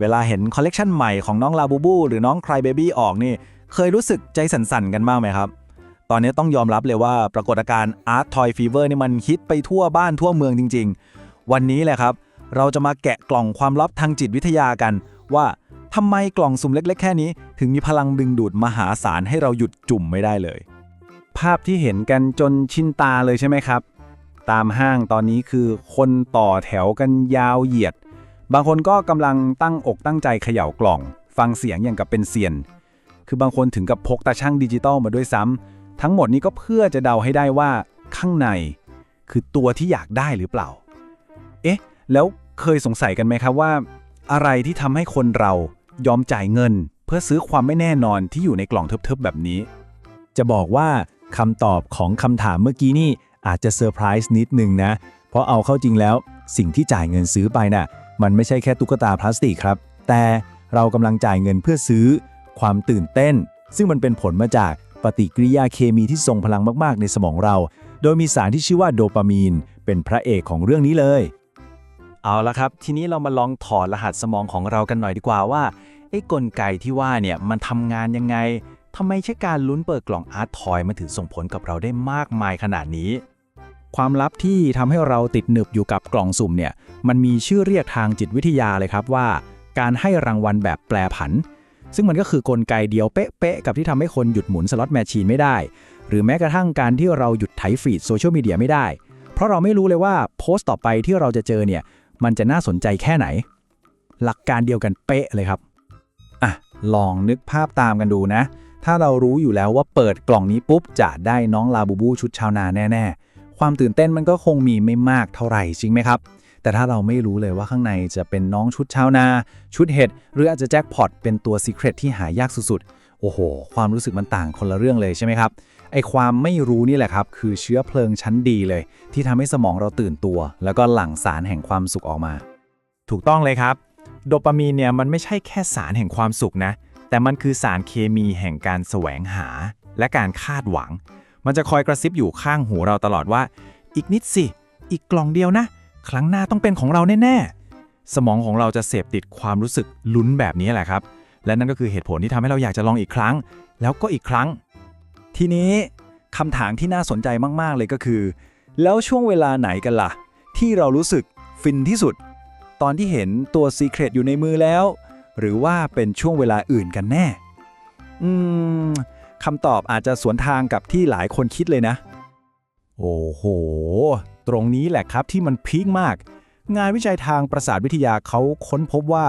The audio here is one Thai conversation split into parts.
เวลาเห็นคอลเลกชันใหม่ของน้องลาบูบูหรือน้องค r y เบบี้ออกนี่ เคยรู้สึกใจสั่นๆกันบ้างไหมครับ ตอนนี้ต้องยอมรับเลยว่าปรากฏการณ์ Art Toy Fever นี่มันฮิตไปทั่วบ้านทั่วเมืองจริง ๆ วันนี้แหละครับ เราจะมาแกะกล่องความลับทางจิตวิทยากัน ว่าทำไมกล่องสุ่มเล็ก ๆ แค่นี้ ถึงมีพลังดึงดูดมหาศาลให้เราหยุดจุ่มไม่ได้เลย ภาพที่เห็นกันจนชินตาเลยใช่ไหมครับ ตามห้างตอนนี้คือคนต่อแถวกันยาวเหยียด บางคนก็กำลังตั้งอกตั้งใจเขย่ากล่อง ฟังเสียงอย่างกับเป็นเซียน คือบางคนถึงกับพกตาช่างดิจิตอลมาด้วยซ้ำทั้งหมดนี้ก็เพื่อจะเดาให้ได้ว่าข้างใน คือตัวที่อยากได้หรือเปล่า เอ๊ะ แล้วเคยสงสัยกันไหมครับว่า อะไรที่ทำให้คนเรายอมจ่ายเงิน เพื่อซื้อความไม่แน่นอนที่อยู่ในกล่องเทิบๆแบบนี้ จะบอกว่าคำตอบของคำถามเมื่อกี้นี่ อาจจะเซอร์ไพรส์นิดนึงนะ เพราะเอาเข้าจริงแล้ว สิ่งที่จ่ายเงินซื้อไปน่ะมันไม่ใช่แค่ตุ๊กตาพลาสติกครับ แต่เรากำลังจ่ายเงินเพื่อซื้อ ความตื่นเต้น ซึ่งมันเป็นผลมาจากปฏิกิริยาเคมีที่ทรงพลังมากๆ ในสมองเรา โดยมีสารที่ชื่อว่าโดปามีน เป็นพระเอกของเรื่องนี้เลย เอาละครับ ทีนี้เรามาลองถอดรหัสสมองของเรากันหน่อยดีกว่าว่าไอ้กลไกที่ว่าเนี่ยมันทำงานยังไงทำไมใช่การลุ้นเปิดกล่องอาร์ตทอยมันถึงส่งผลกับเราได้มากมายขนาดนี้ ความลับที่ทำให้เราติดหนึบอยู่กับกล่องสุ่มเนี่ย มันมีชื่อเรียกทางจิตวิทยาเลยครับว่า การให้รางวัลแบบแปรผัน ซึ่งมันก็คือกลไกเดียวเป๊ะๆกับที่ทำให้คนหยุดหมุนสล็อตแมชชีนไม่ได้ หรือแม้กระทั่งการที่เราหยุดไถฟีดโซเชียลมีเดียไม่ได้ เพราะเราไม่รู้เลยว่าโพสต์ต่อไปที่เราจะเจอเนี่ย มันจะน่าสนใจแค่ไหน หลักการเดียวกันเป๊ะเลยครับอะลองนึกภาพตามกันดูนะ ถ้าเรารู้อยู่แล้วว่าเปิดกล่องนี้ปุ๊บจะได้น้องลาบูบูชุดชาวนาแน่ๆ ความตื่นเต้นมันก็คงมีไม่มากเท่าไหร่จริงไหมครับ แต่ถ้าเราไม่รู้เลยว่าข้างในจะเป็นน้องชุดชาวนา ชุดเห็ด หรืออาจจะแจ็คพอตเป็นตัวซีเครตที่หายากสุดๆ โอ้โห ความรู้สึกมันต่างคนละเรื่องเลยใช่ไหมครับ ไอความไม่รู้นี่แหละครับ คือเชื้อเพลิงชั้นดีเลย ที่ทำให้สมองเราตื่นตัว แล้วก็หลั่งสารแห่งความสุขออกมา ถูกต้องเลยครับ โดปามีนเนี่ยมันไม่ใช่แค่สารแห่งความสุขนะ แต่มันคือสารเคมีแห่งการแสวงหา และการคาดหวัง มันจะคอยกระซิบอยู่ข้างหูเราตลอดว่า อีกนิดสิ อีกกล่องเดียวนะ ครั้งหน้าต้องเป็นของเราแน่ๆ สมองของเราจะเสพติดความรู้สึกลุ้นแบบนี้แหละครับ และนั่นก็คือเหตุผลที่ทำให้เราอยากจะลองอีกครั้ง แล้วก็อีกครั้ง ทีนี้คำถามที่น่าสนใจมากๆเลยก็คือ แล้วช่วงเวลาไหนกันล่ะ ที่เรารู้สึกฟินที่สุด ตอนที่เห็นตัว Secret อยู่ในมือแล้ว หรือว่าเป็นช่วงเวลาอื่นกันแน่ อืม คำตอบอาจจะสวนทางกับที่หลายคนคิดเลยนะ โอ้โห ตรงนี้แหละครับที่มันพีคมาก งานวิจัยทางประสาทวิทยาเขาค้นพบว่า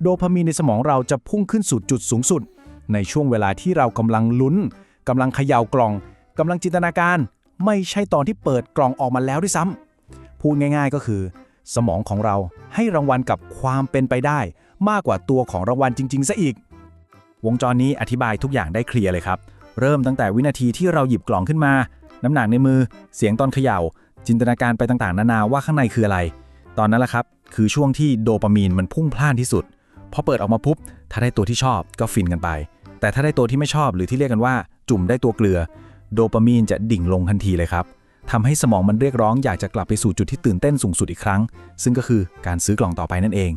โดพามีนในสมองเราจะพุ่งขึ้นสู่จุดสูงสุด ในช่วงเวลาที่เรากำลังลุ้นกำลังเขย่ากล่องกำลังจินตนาการ ไม่ใช่ตอนที่เปิดกล่องออกมาแล้วด้วยซ้ำพูดง่าย ๆก็คือ สมองของเราให้รางวัลกับความเป็นไปได้ มากกว่าตัวของรางวัลจริงๆซะอีก วงจรนี้อธิบายทุกอย่างได้เคลียร์เลยครับ เริ่มตั้งแต่วินาทีที่เราหยิบกล่องขึ้นมา น้ำหนักในมือ เสียงตอนเขย่า จินตนาการไปต่างๆ นานาว่าข้างในคืออะไร ตอนนั้นแหละครับ คือช่วงที่โดปามีนมันพุ่งพล่านที่สุด พอเปิดออกมาปุ๊บ ถ้าได้ตัวที่ชอบก็ฟินกันไป แต่ถ้าได้ตัวที่ไม่ชอบหรือที่เรียกกันว่า จุ่มได้ตัวเกลือ โดปามีนจะดิ่งลงทันทีเลยครับทำให้สมองมันเรียกร้องอยากจะกลับไปสู่จุดที่ตื่นเต้นสูงสุดอีกครั้ง ซึ่งก็คือการซื้อกล่องต่อไปนั่นเอง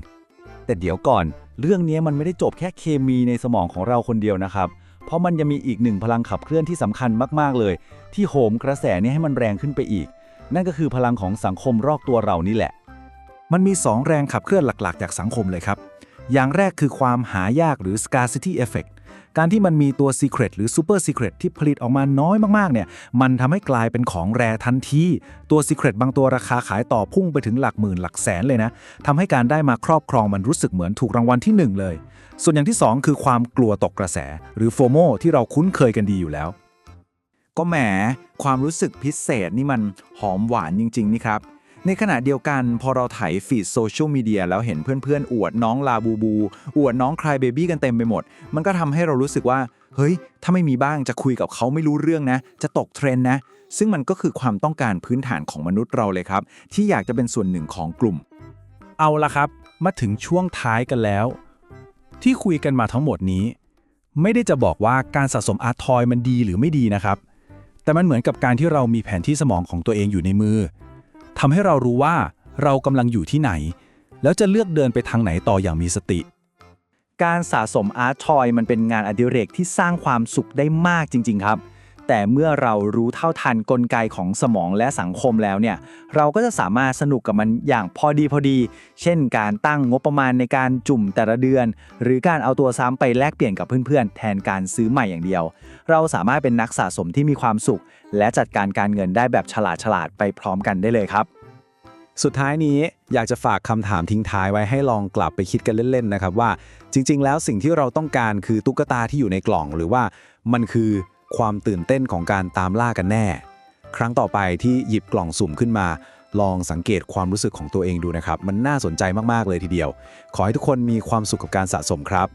แต่เดี๋ยวก่อน เรื่องนี้มันไม่ได้จบแค่เคมีในสมองของเราคนเดียวนะครับ เพราะมันยังมีอีกหนึ่งพลังขับเคลื่อนที่สำคัญมาก ๆ เลย ที่โหมกระแสนี้ให้มันแรงขึ้นไปอีก นั่นก็คือพลังของสังคมรอบตัวเรานี่แหละ มันมี 2 แรงขับเคลื่อนหลัก ๆ จากสังคมเลยครับ อย่างแรกคือความหายากหรือ scarcity effect การที่มันมีตัว Secret หรือ Super Secret ที่ผลิตออกมาน้อยมากๆเนี่ยมันทำให้กลายเป็นของแรทันทีตัว Secret บางตัวราคาขายต่อพุ่งไปถึงหลักหมื่นหลักแสนเลยนะทำให้การได้มาครอบครองมันรู้สึกเหมือนถูกรางวัลที่ 1 เลย ส่วนอย่างที่ 2 คือความกลัวตกกระแส หรือ FOMO ที่เราคุ้นเคยกันดีอยู่แล้ว ก็แหมความรู้สึกพิเศษนี่มันหอมหวานจริง ๆ นี่ครับ ในขณะเดียวกันพอเราไถฟีดโซเชียลมีเดียแล้วเห็นเพื่อนๆ อวดน้องลาบูบู อวดน้องคลายเบบี้กันเต็มไปหมด มันก็ทำให้เรารู้สึกว่า เฮ้ย ถ้าไม่มีบ้างจะคุยกับเขาไม่รู้เรื่องนะ จะตกเทรนนะ ซึ่งมันก็คือความต้องการพื้นฐานของมนุษย์เราเลยครับ ที่อยากจะเป็นส่วนหนึ่งของกลุ่ม เอาละครับ มาถึงช่วงท้ายกันแล้ว ที่คุยกันมาทั้งหมดนี้ ไม่ได้จะบอกว่าการสะสมอาร์ตทอยมันดีหรือไม่ดีนะครับ แต่มันเหมือนกับการที่เรามีแผนที่สมองของตัวเองอยู่ในมือำให้เรารู้ว่าเรากำลังอยู่ที่ไหน แล้วจะเลือกเดินไปทางไหนต่ออย่างมีสติ การสะสมอาร์ตทอยมันเป็นงานอดิเรกที่สร้างความสุขได้มากจริง ๆ ครับ แต่เมื่อเรารู้เท่าทันกลไกของสมองและสังคมแล้วเนี่ย เราก็จะสามารถสนุกกับมันอย่างพอดีพอดี เช่น การตั้งงบประมาณในการจุ่มแต่ละเดือน หรือการเอาตัวซ้ำไปแลกเปลี่ยนกับเพื่อนๆ แทนการซื้อใหม่อย่างเดียว เราสามารถเป็นนักสะสมที่มีความสุข และจัดการการเงินได้แบบฉลาดๆไปพร้อมกันได้เลยครับ สุดท้ายนี้อยากจะฝากคำถามทิ้งท้ายไว้ให้ลองกลับไปคิดกันเล่นๆนะครับว่า จริง ๆ แล้วสิ่งที่เราต้องการคือตุ๊กตาที่อยู่ในกล่องหรือว่ามันคือความตื่นเต้นของการตามล่ากันแน่ ครั้งต่อไปที่หยิบกล่องสุ่มขึ้นมา ลองสังเกตความรู้สึกของตัวเองดูนะครับ มันน่าสนใจมากๆเลยทีเดียว ขอให้ทุกคนมีความสุขกับการสะสมครับ